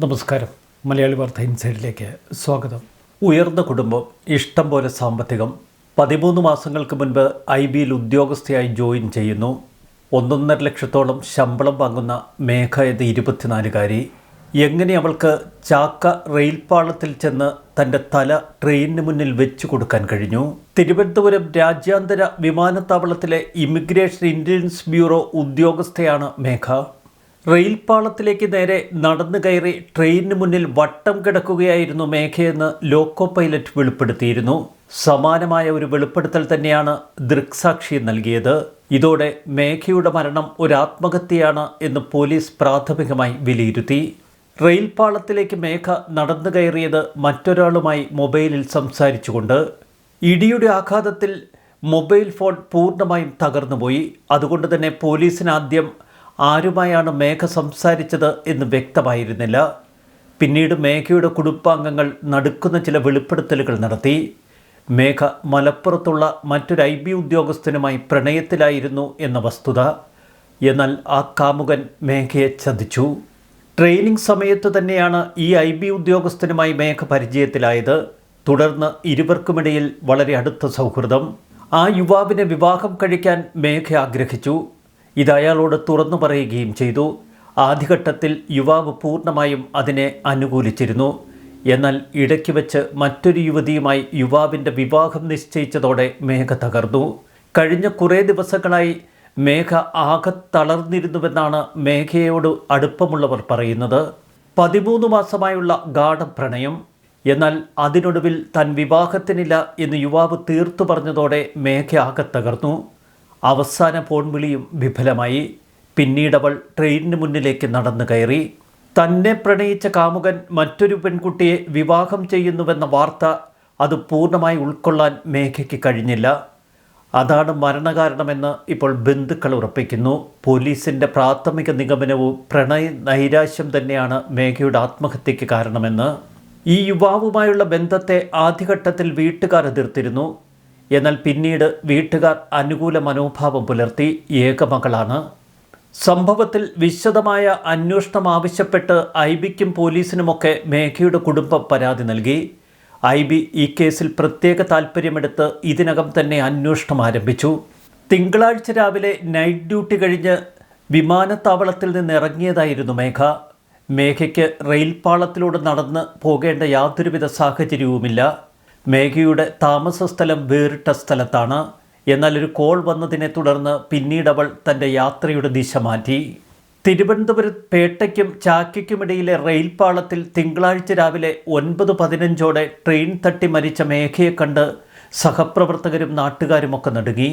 നമസ്കാരം. മലയാളി വാർത്ത ഇൻസൈഡിലേക്ക് സ്വാഗതം. ഉയർന്ന കുടുംബം ഇഷ്ടം പോലെ സാമ്പത്തികം. പതിമൂന്ന് മാസങ്ങൾക്ക് മുൻപ് ഐ ബിയിൽ ഉദ്യോഗസ്ഥയായി ജോയിൻ ചെയ്യുന്നു. ഒന്നൊന്നര ലക്ഷത്തോളം ശമ്പളം വാങ്ങുന്ന മേഘ എന്ന ഇരുപത്തിനാലുകാരി. എങ്ങനെ അവൾക്ക് ചാക്ക റെയിൽപാളത്തിൽ ചെന്ന് തന്റെ തല ട്രെയിനിന് മുന്നിൽ വെച്ചു കൊടുക്കാൻ കഴിഞ്ഞു? തിരുവനന്തപുരം രാജ്യാന്തര വിമാനത്താവളത്തിലെ ഇമിഗ്രേഷൻ ഇന്റലിജൻസ് ബ്യൂറോ ഉദ്യോഗസ്ഥയാണ് മേഘ. റെയിൽപാളത്തിലേക്ക് നേരെ നടന്നു കയറി ട്രെയിനിന് മുന്നിൽ വട്ടം കിടക്കുകയായിരുന്നു മേഘയെന്ന് ലോക്കോ പൈലറ്റ് വെളിപ്പെടുത്തിയിരുന്നു. സമാനമായ ഒരു വെളിപ്പെടുത്തൽ തന്നെയാണ് ദൃക്സാക്ഷി നൽകിയത്. ഇതോടെ മേഘയുടെ മരണം ഒരു ആത്മഹത്യയാണ് എന്ന് പോലീസ് പ്രാഥമികമായി വിലയിരുത്തി. റെയിൽപാളത്തിലേക്ക് മേഘ നടന്നു കയറിയത് മറ്റൊരാളുമായി മൊബൈലിൽ സംസാരിച്ചുകൊണ്ട്. ഇടിയുടെ ആഘാതത്തിൽ മൊബൈൽ ഫോൺ പൂർണമായും തകർന്നുപോയി. അതുകൊണ്ട് തന്നെ പോലീസിന് ആദ്യം ആരുമായാണ് മേഘ സംസാരിച്ചത് എന്ന് വ്യക്തമായിരുന്നില്ല. പിന്നീട് മേഘയുടെ കുടുംബാംഗങ്ങൾ നടുക്കുന്ന ചില വെളിപ്പെടുത്തലുകൾ നടത്തി. മേഘ മലപ്പുറത്തുള്ള മറ്റൊരു ഐ ബി ഉദ്യോഗസ്ഥനുമായി പ്രണയത്തിലായിരുന്നു എന്ന വസ്തുത. എന്നാൽ ആ കാമുകൻ മേഘയെ ചതിച്ചു. ട്രെയിനിങ് സമയത്ത് തന്നെയാണ് ഈ ഐ ബി ഉദ്യോഗസ്ഥനുമായി മേഘ പരിചയത്തിലായത്. തുടർന്ന് ഇരുവർക്കുമിടയിൽ വളരെ അടുത്ത സൗഹൃദം. ആ യുവാവിനെ വിവാഹം കഴിക്കാൻ മേഘ ആഗ്രഹിച്ചു. ഇത് അയാളോട് തുറന്നു പറയുകയും ചെയ്തു. ആദ്യഘട്ടത്തിൽ യുവാവ് പൂർണമായും അതിനെ അനുകൂലിച്ചിരുന്നു. എന്നാൽ ഇടയ്ക്ക് വെച്ച് മറ്റൊരു യുവതിയുമായി യുവാവിന്റെ വിവാഹം നിശ്ചയിച്ചതോടെ മേഘ തകർന്നു. കഴിഞ്ഞ കുറേ ദിവസങ്ങളായി മേഘ ആകെ തളർന്നിരുന്നുവെന്നാണ് മേഘയോട് അടുപ്പമുള്ളവർ പറയുന്നത്. പതിമൂന്ന് മാസമായുള്ള ഗാഠപ്രണയം എന്നാൽ അതിനൊടുവിൽ താൻ വിവാഹത്തിനില്ല എന്ന് യുവാവ് തീർത്തു പറഞ്ഞതോടെ മേഘ ആകെ തകർന്നു. അവസാന ഫോൺ വിളിയും വിഫലമായി പിന്നീടവൾ ട്രെയിനിന് മുന്നിലേക്ക് നടന്നു കയറി. തന്നെ പ്രണയിച്ച കാമുകൻ മറ്റൊരു പെൺകുട്ടിയെ വിവാഹം ചെയ്യുന്നുവെന്ന വാർത്ത അത് പൂർണമായി ഉൾക്കൊള്ളാൻ മേഘയ്ക്ക് കഴിഞ്ഞില്ല. അതാണ് മരണകാരണമെന്ന് ഇപ്പോൾ ബന്ധുക്കൾ ഉറപ്പിക്കുന്നു. പോലീസിന്റെ പ്രാഥമിക നിഗമനവും പ്രണയ നൈരാശ്യം തന്നെയാണ് മേഘയുടെ ആത്മഹത്യയ്ക്ക് കാരണമെന്ന്. ഈ യുവാവുമായുള്ള ബന്ധത്തെ ആദ്യഘട്ടത്തിൽ വീട്ടുകാർ എതിർത്തിരുന്നു. എന്നാൽ പിന്നീട് വീട്ടുകാർ അനുകൂല മനോഭാവം പുലർത്തി ഏകമകളാണ്. സംഭവത്തിൽ വിശദമായ അന്വേഷണം ആവശ്യപ്പെട്ട് ഐ ബിക്കും പോലീസിനുമൊക്കെ മേഘയുടെ കുടുംബം പരാതി നൽകി. ഐ ബി ഈ കേസിൽ പ്രത്യേക താൽപ്പര്യമെടുത്ത് ഇതിനകം തന്നെ അന്വേഷണം ആരംഭിച്ചു. തിങ്കളാഴ്ച രാവിലെ നൈറ്റ് ഡ്യൂട്ടി കഴിഞ്ഞ് വിമാനത്താവളത്തിൽ നിന്ന് ഇറങ്ങിയതായിരുന്നു മേഘ. മേഘയ്ക്ക് റെയിൽപാളത്തിലൂടെ നടന്ന് പോകേണ്ട യാതൊരുവിധ സാഹചര്യവുമില്ല. മേഘയുടെ താമസ സ്ഥലം വേറിട്ട സ്ഥലത്താണ്. എന്നാൽ ഒരു കോൾ വന്നതിനെ തുടർന്ന് പിന്നീട് അവൾ തന്റെ യാത്രയുടെ ദിശ മാറ്റി. തിരുവനന്തപുരം പേട്ടയ്ക്കും ചാക്കയ്ക്കുമിടയിലെ റെയിൽപാളത്തിൽ തിങ്കളാഴ്ച രാവിലെ ഒൻപത് പതിനഞ്ചോടെ ട്രെയിൻ തട്ടി മരിച്ച മേഘയെ കണ്ട് സഹപ്രവർത്തകരും നാട്ടുകാരുമൊക്കെ നടുങ്ങി.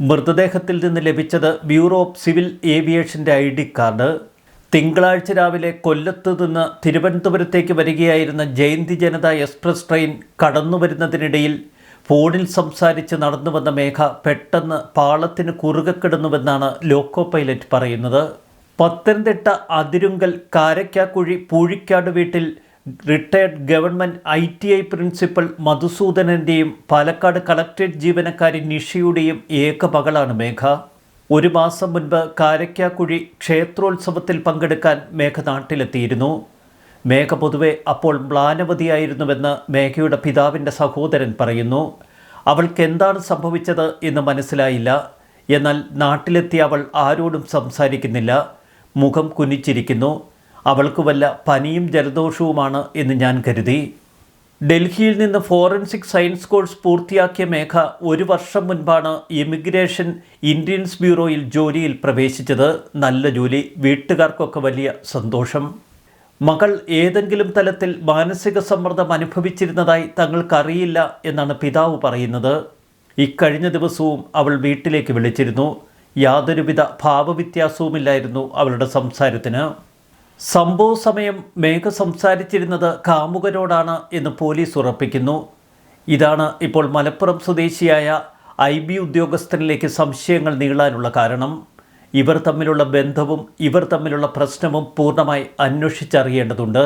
മൃതദേഹത്തിൽ നിന്ന് ലഭിച്ചത് ബ്യൂറോ ഓഫ് സിവിൽ ഏവിയേഷന്റെ ഐ ഡി കാർഡ്. തിങ്കളാഴ്ച രാവിലെ കൊല്ലത്ത് നിന്ന് തിരുവനന്തപുരത്തേക്ക് വരികയായിരുന്ന ജയന്തി ജനത എക്സ്പ്രസ് ട്രെയിൻ കടന്നു വരുന്നതിനിടയിൽ ഫോണിൽ സംസാരിച്ച് നടന്നു വന്ന മേഘ പെട്ടെന്ന് പാളത്തിന് കുറുകെ കിടന്നുവെന്നാണ് ലോക്കോ പൈലറ്റ് പറയുന്നത്. പത്തനംതിട്ട അതിരുങ്കൽ കാരക്കാക്കുഴി പൂഴിക്കാട് വീട്ടിൽ retired government I T I principal മധുസൂദനന്റെയും Palakkad collectorate ജീവനക്കാരി നിഷയുടെയും ഏക മകളാണ് മേഘ. ഒരു മാസം മുൻപ് കാരക്കാക്കുഴി ക്ഷേത്രോത്സവത്തിൽ പങ്കെടുക്കാൻ മേഘ നാട്ടിലെത്തിയിരുന്നു മേഘ പൊതുവെ അപ്പോൾ മ്ലാനവതിയായിരുന്നുവെന്ന് മേഘയുടെ പിതാവിന്റെ സഹോദരൻ പറയുന്നു. അവൾക്ക് എന്താണ് സംഭവിച്ചത് എന്ന് മനസ്സിലായില്ല. എന്നാൽ നാട്ടിലെത്തിയ അവൾ ആരോടും സംസാരിക്കുന്നില്ല. മുഖം കുനിച്ചിരിക്കുന്നു. അവൾക്ക് വല്ല പനിയും ജലദോഷവുമാണ് എന്ന് ഞാൻ കരുതി. ഡൽഹിയിൽ നിന്ന് ഫോറൻസിക് സയൻസ് കോഴ്സ് പൂർത്തിയാക്കിയ മേഘ ഒരു വർഷം മുൻപാണ് ഇമിഗ്രേഷൻ ഇന്ത്യൻസ് ബ്യൂറോയിൽ ജോലിയിൽ പ്രവേശിച്ചത്. നല്ല ജോലി. വീട്ടുകാർക്കൊക്കെ വലിയ സന്തോഷം. മകൾ ഏതെങ്കിലും തലത്തിൽ മാനസിക സമ്മർദ്ദം അനുഭവിച്ചിരുന്നതായി തങ്ങൾക്കറിയില്ല എന്നാണ് പിതാവ് പറയുന്നത്. ഇക്കഴിഞ്ഞ ദിവസവും അവൾ വീട്ടിലേക്ക് വിളിച്ചിരുന്നു. യാതൊരുവിധ ഭാവവ്യത്യാസവുമില്ലായിരുന്നു അവളുടെ സംസാരത്തിന്. സംഭവ സമയം മേഘ സംസാരിച്ചിരുന്നത് കാമുകനോടാണ് എന്ന് പോലീസ് ഉറപ്പിക്കുന്നു. ഇതാണ് ഇപ്പോൾ മലപ്പുറം സ്വദേശിയായ ഐ ബി ഉദ്യോഗസ്ഥനിലേക്ക് സംശയങ്ങൾ നീളാനുള്ള കാരണം. ഇവർ തമ്മിലുള്ള ബന്ധവും ഇവർ തമ്മിലുള്ള പ്രശ്നവും പൂർണമായി അന്വേഷിച്ചറിയേണ്ടതുണ്ട്.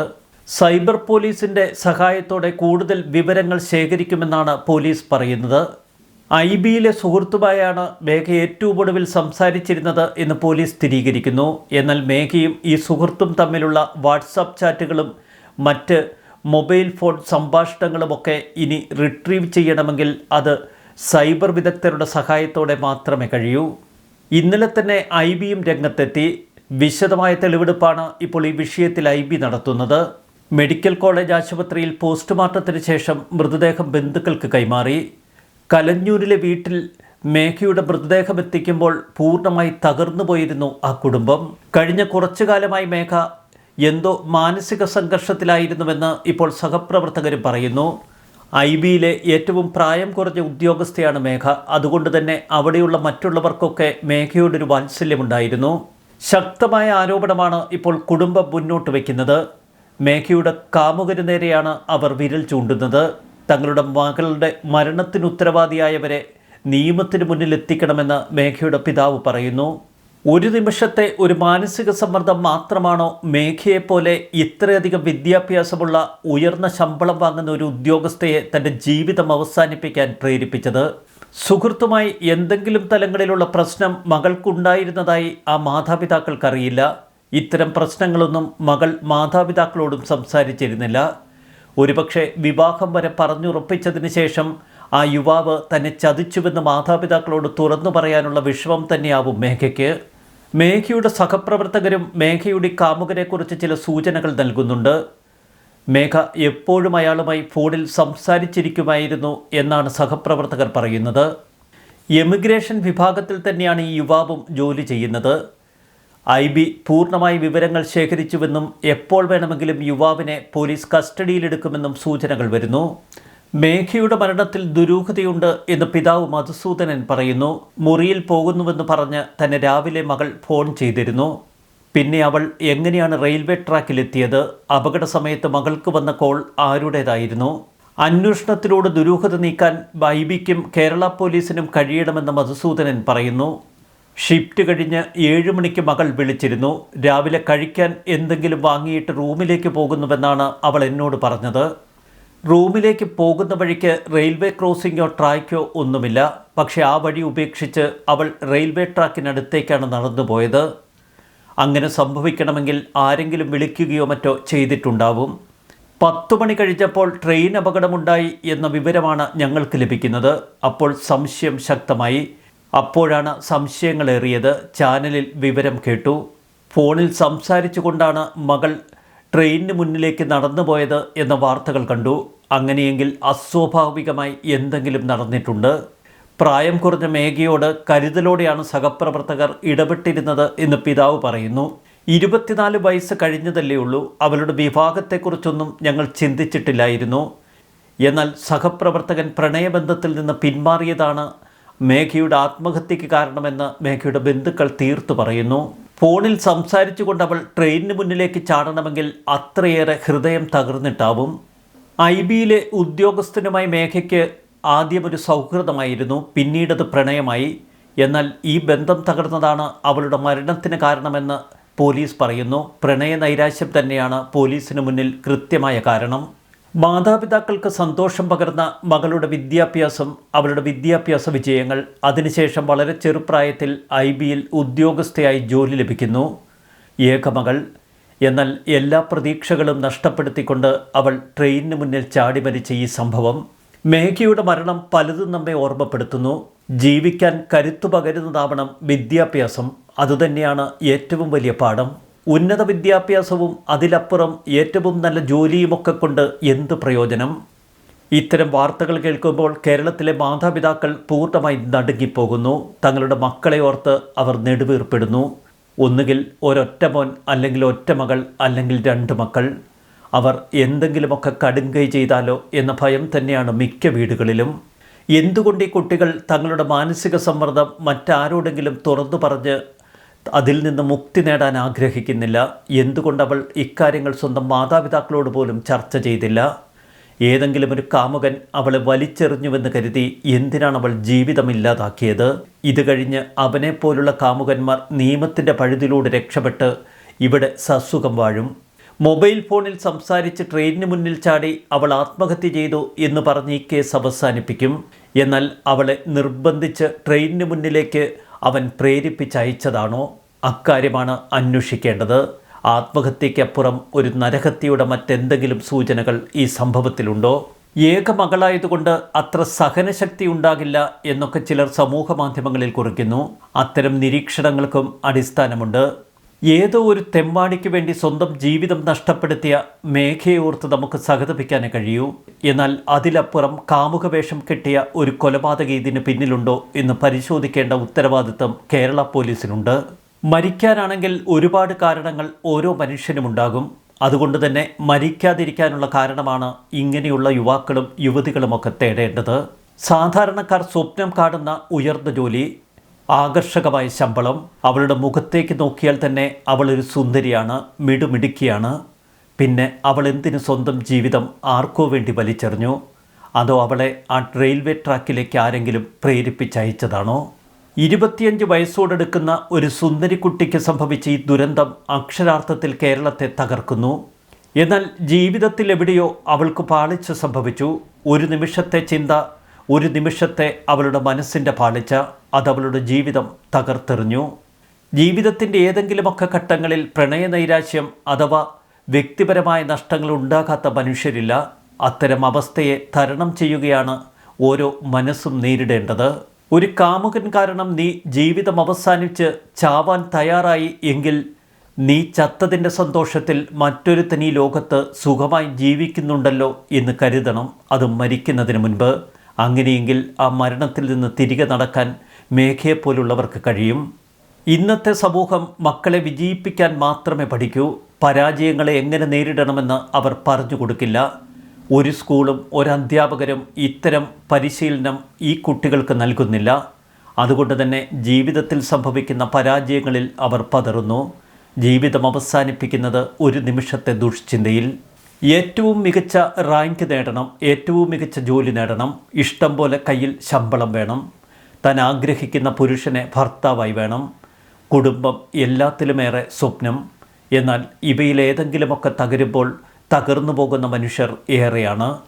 സൈബർ പോലീസിന്റെ സഹായത്തോടെ കൂടുതൽ വിവരങ്ങൾ ശേഖരിക്കുമെന്നാണ് പോലീസ് പറയുന്നത്. ഐ ബിയിലെ സുഹൃത്തുമായാണ് മേഘ ഏറ്റവും ഒടുവിൽ സംസാരിച്ചിരുന്നത് എന്ന് പോലീസ് സ്ഥിരീകരിക്കുന്നു. എന്നാൽ മേഘയും ഈ സുഹൃത്തും തമ്മിലുള്ള വാട്സാപ്പ് ചാറ്റുകളും മറ്റ് മൊബൈൽ ഫോൺ സംഭാഷണങ്ങളുമൊക്കെ ഇനി റിട്രീവ് ചെയ്യണമെങ്കിൽ അത് സൈബർ വിദഗ്ധരുടെ സഹായത്തോടെ മാത്രമേ കഴിയൂ. ഇന്നലെ തന്നെ ഐ ബിയും രംഗത്തെത്തി. വിശദമായ തെളിവെടുപ്പാണ് ഇപ്പോൾ ഈ വിഷയത്തിൽ ഐ ബി നടത്തുന്നത്. മെഡിക്കൽ കോളേജ് ആശുപത്രിയിൽ പോസ്റ്റ്മോർട്ടത്തിന് ശേഷം മൃതദേഹം ബന്ധുക്കൾക്ക് കൈമാറി. കലഞ്ഞൂരിലെ വീട്ടിൽ മേഘയുടെ മൃതദേഹം എത്തിക്കുമ്പോൾ പൂർണമായി തകർന്നു പോയിരുന്നു ആ കുടുംബം. കഴിഞ്ഞ കുറച്ചു കാലമായി മേഘ എന്തോ മാനസിക സംഘർഷത്തിലായിരുന്നുവെന്ന് ഇപ്പോൾ സഹപ്രവർത്തകരും പറയുന്നു. ഐ ബിയിലെ ഏറ്റവും പ്രായം കുറഞ്ഞ ഉദ്യോഗസ്ഥയാണ് മേഘ. അതുകൊണ്ട് തന്നെ അവിടെയുള്ള മറ്റുള്ളവർക്കൊക്കെ മേഘയോടൊരു വാത്സല്യമുണ്ടായിരുന്നു. ശക്തമായ ആരോപണമാണ് ഇപ്പോൾ കുടുംബം മുന്നോട്ട് വയ്ക്കുന്നത്. മേഘയുടെ കാമുകന് നേരെയാണ് അവർ വിരൽ ചൂണ്ടുന്നത്. തങ്ങളുടെ മകളുടെ മരണത്തിന് ഉത്തരവാദിയായവരെ നിയമത്തിന് മുന്നിൽ എത്തിക്കണമെന്ന് മേഘയുടെ പിതാവ് പറയുന്നു. ഒരു നിമിഷത്തെ ഒരു മാനസിക സമ്മർദ്ദം മാത്രമാണോ മേഘയെപ്പോലെ ഇത്രയധികം വിദ്യാഭ്യാസമുള്ള ഉയർന്ന ശമ്പളം വാങ്ങുന്ന ഒരു ഉദ്യോഗസ്ഥയെ തന്റെ ജീവിതം അവസാനിപ്പിക്കാൻ പ്രേരിപ്പിച്ചത്? സുഹൃത്തുമായി എന്തെങ്കിലും തലങ്ങളിലുള്ള പ്രശ്നം മകൾക്കുണ്ടായിരുന്നതായി ആ മാതാപിതാക്കൾക്കറിയില്ല. ഇത്തരം പ്രശ്നങ്ങളൊന്നും മകൾ മാതാപിതാക്കളോടും സംസാരിച്ചിരുന്നില്ല. ഒരുപക്ഷെ വിവാഹം വരെ പറഞ്ഞുറപ്പിച്ചതിന് ശേഷം ആ യുവാവ് തന്നെ ചതിച്ചുവെന്ന് മാതാപിതാക്കളോട് തുറന്നു പറയാനുള്ള വിഷമം തന്നെയാവും മേഘയ്ക്ക്. മേഘയുടെ സഹപ്രവർത്തകരും മേഘയുടെ കാമുകനെക്കുറിച്ച് ചില സൂചനകൾ നൽകുന്നുണ്ട്. മേഘ എപ്പോഴും അയാളുമായി ഫോണിൽ സംസാരിച്ചിരിക്കുമായിരുന്നു എന്നാണ് സഹപ്രവർത്തകർ പറയുന്നത്. എമിഗ്രേഷൻ വിഭാഗത്തിൽ തന്നെയാണ് ഈ യുവാവും ജോലി ചെയ്യുന്നത്. ഐ ബി പൂർണമായി വിവരങ്ങൾ ശേഖരിച്ചുവെന്നും എപ്പോൾ വേണമെങ്കിലും യുവാവിനെ പോലീസ് കസ്റ്റഡിയിലെടുക്കുമെന്നും സൂചനകൾ വരുന്നു. മേഘയുടെ മരണത്തിൽ ദുരൂഹതയുണ്ട് എന്ന് പിതാവ് മധുസൂദനൻ പറയുന്നു. മുറിയിൽ പോകുന്നുവെന്ന് പറഞ്ഞ് തന്നെ രാവിലെ മകൾ ഫോൺ ചെയ്തിരുന്നു. പിന്നെ അവൾ എങ്ങനെയാണ് റെയിൽവേ ട്രാക്കിലെത്തിയത്? അപകട സമയത്ത് മകൾക്ക് വന്ന കോൾ ആരുടേതായിരുന്നു? അന്വേഷണത്തിലൂടെ ദുരൂഹത നീക്കാൻ ബൈബിക്കും കേരള പോലീസിനും കഴിയണമെന്ന് മധുസൂദനൻ പറയുന്നു. ഷിഫ്റ്റ് കഴിഞ്ഞ് ഏഴ് മണിക്ക് മകൾ വിളിച്ചിരുന്നു. രാവിലെ കഴിക്കാൻ എന്തെങ്കിലും വാങ്ങിയിട്ട് റൂമിലേക്ക് പോകുന്നുവെന്നാണ് അവൾ എന്നോട് പറഞ്ഞത്. റൂമിലേക്ക് പോകുന്ന വഴിക്ക് റെയിൽവേ ക്രോസിങ്ങോ ട്രാക്കോ ഒന്നുമില്ല. പക്ഷേ ആ വഴി ഉപേക്ഷിച്ച് അവൾ റെയിൽവേ ട്രാക്കിനടുത്തേക്കാണ് നടന്നുപോയത് അങ്ങനെ സംഭവിക്കണമെങ്കിൽ ആരെങ്കിലും വിളിക്കുകയോ മറ്റോ ചെയ്തിട്ടുണ്ടാവും. പത്തു മണി കഴിഞ്ഞപ്പോൾ ട്രെയിൻ അപകടമുണ്ടായി എന്ന വിവരമാണ് ഞങ്ങൾക്ക് ലഭിക്കുന്നത്. അപ്പോൾ സംശയം ശക്തമായി. അപ്പോഴാണ് സംശയങ്ങളേറിയത്. ചാനലിൽ വിവരം കേട്ടു. ഫോണിൽ സംസാരിച്ചു കൊണ്ടാണ് മകൾ ട്രെയിനിന് മുന്നിലേക്ക് നടന്നുപോയത് എന്ന വാർത്തകൾ കണ്ടു. അങ്ങനെയെങ്കിൽ അസ്വാഭാവികമായി എന്തെങ്കിലും നടന്നിട്ടുണ്ട്. പ്രായം കുറഞ്ഞ മേഘയോട് കരുതലോടെയാണ് സഹപ്രവർത്തകർ ഇടപെട്ടിരുന്നത് എന്ന് പിതാവ് പറയുന്നു. ഇരുപത്തിനാല് വയസ്സ് കഴിഞ്ഞതല്ലേ ഉള്ളൂ. അവളുടെ വിവാഹത്തെക്കുറിച്ചൊന്നും ഞങ്ങൾ ചിന്തിച്ചിട്ടില്ലായിരുന്നു. എന്നാൽ സഹപ്രവർത്തകൻ പ്രണയബന്ധത്തിൽ നിന്ന് പിന്മാറിയതാണ് മേഘയുടെ ആത്മഹത്യയ്ക്ക് കാരണമെന്ന് മേഘയുടെ ബന്ധുക്കൾ തീർത്തു പറയുന്നു. ഫോണിൽ സംസാരിച്ചുകൊണ്ട് അവൾ ട്രെയിനിന് മുന്നിലേക്ക് ചാടണമെങ്കിൽ അത്രയേറെ ഹൃദയം തകർന്നിട്ടാവും. ഐ ബിയിലെ ഉദ്യോഗസ്ഥനുമായി മേഘയ്ക്ക് ആദ്യം ഒരു സൗഹൃദമായിരുന്നു പിന്നീടത് പ്രണയമായി. എന്നാൽ ഈ ബന്ധം തകർന്നതാണ് അവളുടെ മരണത്തിന് കാരണമെന്ന് പോലീസ് പറയുന്നു. പ്രണയ നൈരാശ്യം തന്നെയാണ് പോലീസിന് മുന്നിൽ കൃത്യമായ കാരണം. മാതാപിതാക്കൾക്ക് സന്തോഷം പകർന്ന മകളുടെ വിദ്യാഭ്യാസം അവളുടെ വിദ്യാഭ്യാസ വിജയങ്ങൾ അതിനുശേഷം വളരെ ചെറുപ്രായത്തിൽ ഐ ബിയിൽ ഉദ്യോഗസ്ഥയായി ജോലി ലഭിക്കുന്നു. ഏകമകൾ എന്നാൽ എല്ലാ പ്രതീക്ഷകളും നഷ്ടപ്പെടുത്തിക്കൊണ്ട് അവൾ ട്രെയിനിന് മുന്നിൽ ചാടി മരിച്ച ഈ സംഭവം മേഘയുടെ മരണം പലതും നമ്മെ ഓർമ്മപ്പെടുത്തുന്നു. ജീവിക്കാൻ കരുത്തു പകരുന്നതാവണം വിദ്യാഭ്യാസം. അതുതന്നെയാണ് ഏറ്റവും വലിയ പാഠം. ഉന്നത വിദ്യാഭ്യാസവും അതിലപ്പുറം ഏറ്റവും നല്ല ജോലിയുമൊക്കെ കൊണ്ട് എന്ത് പ്രയോജനം? ഇത്തരം വാർത്തകൾ കേൾക്കുമ്പോൾ കേരളത്തിലെ മാതാപിതാക്കൾ പൂർണമായി നടുങ്ങിപ്പോകുന്നു. തങ്ങളുടെ മക്കളെ ഓർത്ത് അവർ നെടുവീർപ്പെടുന്നു. ഒന്നുകിൽ ഒരൊറ്റ മോൻ അല്ലെങ്കിൽ ഒറ്റ മകൾ അല്ലെങ്കിൽ രണ്ട് മക്കൾ. അവർ എന്തെങ്കിലുമൊക്കെ കടുങ്കൈ ചെയ്താലോ എന്ന ഭയം തന്നെയാണ് മിക്ക വീടുകളിലും. എന്തുകൊണ്ട് ഈ കുട്ടികൾ തങ്ങളുടെ മാനസിക സമ്മർദ്ദം മറ്റാരോടെങ്കിലും തുറന്നു പറഞ്ഞ് അതിൽ നിന്ന് മുക്തി നേടാൻ ആഗ്രഹിക്കുന്നില്ല. എന്തുകൊണ്ട് അവൾ ഇക്കാര്യങ്ങൾ സ്വന്തം മാതാപിതാക്കളോട് പോലും ചർച്ച ചെയ്തില്ല? ഏതെങ്കിലും ഒരു കാമുകൻ അവളെ വലിച്ചെറിഞ്ഞുവെന്ന് കരുതി എന്തിനാണ് അവൾ ജീവിതമില്ലാതാക്കിയത് ഇത് കഴിഞ്ഞ് അവനെപ്പോലുള്ള കാമുകന്മാർ നിയമത്തിന്റെ പഴുതിലൂടെ രക്ഷപ്പെട്ട് ഇവിടെ സസുഖം വാഴും. മൊബൈൽ ഫോണിൽ സംസാരിച്ച് ട്രെയിനിന് മുന്നിൽ ചാടി അവൾ ആത്മഹത്യ ചെയ്തു എന്ന് പറഞ്ഞ് ഈ കേസ് അവസാനിപ്പിക്കും. എന്നാൽ അവളെ നിർബന്ധിച്ച് ട്രെയിനിന് മുന്നിലേക്ക് അവൻ പ്രേരിപ്പിച്ചയച്ചതാണോ? അക്കാര്യമാണ് അന്വേഷിക്കേണ്ടത്. ആത്മഹത്യയ്ക്കപ്പുറം ഒരു നരഹത്യയുടെ മറ്റെന്തെങ്കിലും സൂചനകൾ ഈ സംഭവത്തിലുണ്ടോ? ഏക മകളായതുകൊണ്ട് അത്ര സഹനശക്തി ഉണ്ടാകില്ല എന്നൊക്കെ ചിലർ സമൂഹ മാധ്യമങ്ങളിൽ കുറിക്കുന്നു. അത്തരം നിരീക്ഷണങ്ങൾക്കും അടിസ്ഥാനമുണ്ട്. ഏതോ ഒരു തെമ്മാടിക്ക് വേണ്ടി സ്വന്തം ജീവിതം നഷ്ടപ്പെടുത്തിയ മേഘയെ ഓർത്ത് നമുക്ക് സഹതപിക്കാനേ കഴിയൂ. എന്നാൽ അതിലപ്പുറം കാമുക വേഷം കെട്ടിയ ഒരു കൊലപാതക ഇതിന് പിന്നിലുണ്ടോ എന്ന് പരിശോധിക്കേണ്ട ഉത്തരവാദിത്തം കേരള പോലീസിനുണ്ട്. മരിക്കാനാണെങ്കിൽ ഒരുപാട് കാരണങ്ങൾ ഓരോ മനുഷ്യനുമുണ്ടാകും അതുകൊണ്ട് തന്നെ മരിക്കാതിരിക്കാനുള്ള കാരണമാണ് ഇങ്ങനെയുള്ള യുവാക്കളും യുവതികളുമൊക്കെ തേടേണ്ടത്. സാധാരണക്കാർ സ്വപ്നം കാണുന്ന ഉയർന്ന ജോലി ആകർഷകമായ ശമ്പളം അവളുടെ മുഖത്തേക്ക് നോക്കിയാൽ തന്നെ അവളൊരു സുന്ദരിയാണ് മിടുമിടുക്കിയാണ്. പിന്നെ അവൾ എന്തിനു സ്വന്തം ജീവിതം ആർക്കോ വേണ്ടി വലിച്ചെറിഞ്ഞു? അതോ അവളെ ആ റെയിൽവേ ട്രാക്കിലേക്ക് ആരെങ്കിലും പ്രേരിപ്പിച്ചയച്ചതാണോ? ഇരുപത്തിയഞ്ച് വയസ്സോടെടുക്കുന്ന ഒരു സുന്ദരിക്കുട്ടിക്ക് സംഭവിച്ച ഈ ദുരന്തം അക്ഷരാർത്ഥത്തിൽ കേരളത്തെ തകർക്കുന്നു. എന്നാൽ ജീവിതത്തിൽ എവിടെയോ അവൾക്ക് പാളിച്ച സംഭവിച്ചു. ഒരു നിമിഷത്തെ ചിന്ത ഒരു നിമിഷത്തെ അവളുടെ മനസ്സിന്റെ പാളിച്ച അതവളുടെ ജീവിതം തകർത്തെറിഞ്ഞു. ജീവിതത്തിന്റെ ഏതെങ്കിലുമൊക്കെ ഘട്ടങ്ങളിൽ പ്രണയനൈരാശ്യം അഥവാ വ്യക്തിപരമായ നഷ്ടങ്ങൾ ഉണ്ടാകാത്ത മനുഷ്യരില്ല. അത്തരം അവസ്ഥയെ തരണം ചെയ്യുകയാണ് ഓരോ മനസ്സും നേരിടേണ്ടത്. ഒരു കാമുകൻ കാരണം നീ ജീവിതം അവസാനിച്ച് ചാവാൻ തയ്യാറായി എങ്കിൽ നീ ചത്തതിന്റെ സന്തോഷത്തിൽ മറ്റൊരുത്തൻ ഈ ലോകത്ത് സുഖമായി ജീവിക്കുന്നുണ്ടല്ലോ എന്ന് കരുതണം. അത് മരിക്കുന്നതിന് മുൻപ് അങ്ങനെയെങ്കിൽ ആ മരണത്തിൽ നിന്ന് തിരികെ നടക്കാൻ മേഘയെപ്പോലുള്ളവർക്ക് കഴിയും. ഇന്നത്തെ സമൂഹം മക്കളെ വിജയിപ്പിക്കാൻ മാത്രമേ പഠിക്കൂ. പരാജയങ്ങളെ എങ്ങനെ നേരിടണമെന്ന് അവർ പറഞ്ഞു കൊടുക്കില്ല. ഒരു സ്കൂളും ഒരു അധ്യാപകരും ഇത്തരം പരിശീലനം ഈ കുട്ടികൾക്ക് നൽകുന്നില്ല. അതുകൊണ്ട് തന്നെ ജീവിതത്തിൽ സംഭവിക്കുന്ന പരാജയങ്ങളിൽ അവർ പതറുന്നു. ജീവിതം അവസാനിപ്പിക്കുന്നത് ഒരു നിമിഷത്തെ ദുഷ്ചിന്തയിൽ. ഏറ്റവും മികച്ച റാങ്ക് നേടണം ഏറ്റവും മികച്ച ജോലി നേടണം ഇഷ്ടം പോലെ കയ്യിൽ ശമ്പളം വേണം താൻ ആഗ്രഹിക്കുന്ന പുരുഷനെ ഭർത്താവായി വേണം കുടുംബം എല്ലാത്തിലുമേറെ സ്വപ്നം എന്നാൽ ഇവയിലേതെങ്കിലുമൊക്കെ തകരുമ്പോൾ തകർന്നു പോകുന്ന മനുഷ്യർ ഏറെയാണ്.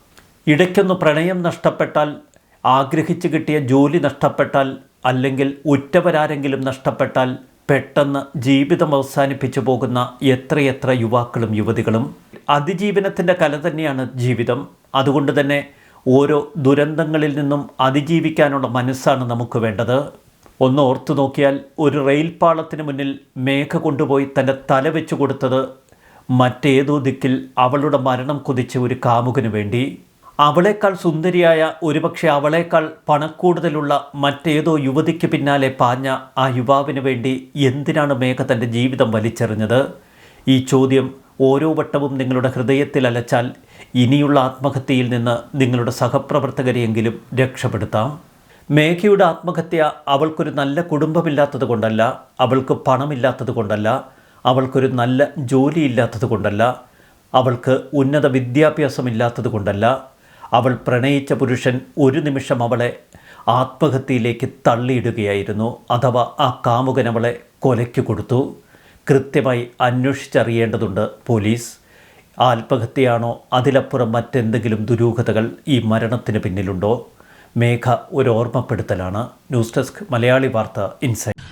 ഇടയ്ക്കൊന്ന് പ്രണയം നഷ്ടപ്പെട്ടാൽ ആഗ്രഹിച്ചു കിട്ടിയ ജോലി നഷ്ടപ്പെട്ടാൽ അല്ലെങ്കിൽ ഉറ്റവരാരെങ്കിലും നഷ്ടപ്പെട്ടാൽ പെട്ടെന്ന് ജീവിതം അവസാനിപ്പിച്ചു പോകുന്ന എത്രയെത്ര യുവാക്കളും യുവതികളും. അതിജീവനത്തിന്റെ കല തന്നെയാണ് ജീവിതം. അതുകൊണ്ട് തന്നെ ഓരോ ദുരന്തങ്ങളിൽ നിന്നും അതിജീവിക്കാനുള്ള മനസ്സാണ് നമുക്ക് വേണ്ടത്. ഒന്ന് ഓർത്തു നോക്കിയാൽ ഒരു റെയിൽ പാളത്തിന് മുന്നിൽ മേഘ കൊണ്ടുപോയി തന്റെ തല വെച്ചു കൊടുത്തത് മറ്റേതോ ദിക്കിൽ അവളുടെ മരണം കുതിച്ച ഒരു കാമുകന് വേണ്ടി. അവളേക്കാൾ സുന്ദരിയായ ഒരുപക്ഷെ അവളേക്കാൾ പണക്കൂടുതലുള്ള മറ്റേതോ യുവതിക്ക് പിന്നാലെ പാഞ്ഞ ആ യുവാവിന് വേണ്ടി എന്തിനാണ് മേഘ തന്റെ ജീവിതം വലിച്ചെറിഞ്ഞത്? ഈ ചോദ്യം ഓരോ വട്ടവും നിങ്ങളുടെ ഹൃദയത്തിൽ അലച്ചാൽ ഇനിയുള്ള ആത്മഹത്യയിൽ നിന്ന് നിങ്ങളുടെ സഹപ്രവർത്തകരെയെങ്കിലും രക്ഷപ്പെടുത്താം. മേഘയുടെ ആത്മഹത്യ അവൾക്കൊരു നല്ല കുടുംബമില്ലാത്തത് കൊണ്ടല്ല അവൾക്ക് പണമില്ലാത്തത് കൊണ്ടല്ല അവൾക്കൊരു നല്ല ജോലിയില്ലാത്തത് കൊണ്ടല്ല അവൾക്ക് ഉന്നത വിദ്യാഭ്യാസമില്ലാത്തത് കൊണ്ടല്ല അവൾ പ്രണയിച്ച പുരുഷൻ ഒരു നിമിഷം അവളെ ആത്മഹത്യയിലേക്ക് തള്ളിയിടുകയായിരുന്നു. അഥവാ ആ കാമുകൻ അവളെ കൊലയ്ക്ക് കൊടുത്തു. കൃത്യമായി അന്വേഷിച്ചറിയേണ്ടതുണ്ട് പോലീസ്. ആത്മഹത്യയാണോ? അതിലപ്പുറം മറ്റെന്തെങ്കിലും ദുരൂഹതകൾ ഈ മരണത്തിന് പിന്നിലുണ്ടോ? മേഘ ഒരു ഓർമ്മപ്പെടുത്തലാണ്. ന്യൂസ് ഡെസ്ക് മലയാളി വാർത്ത ഇൻസൈറ്റ്.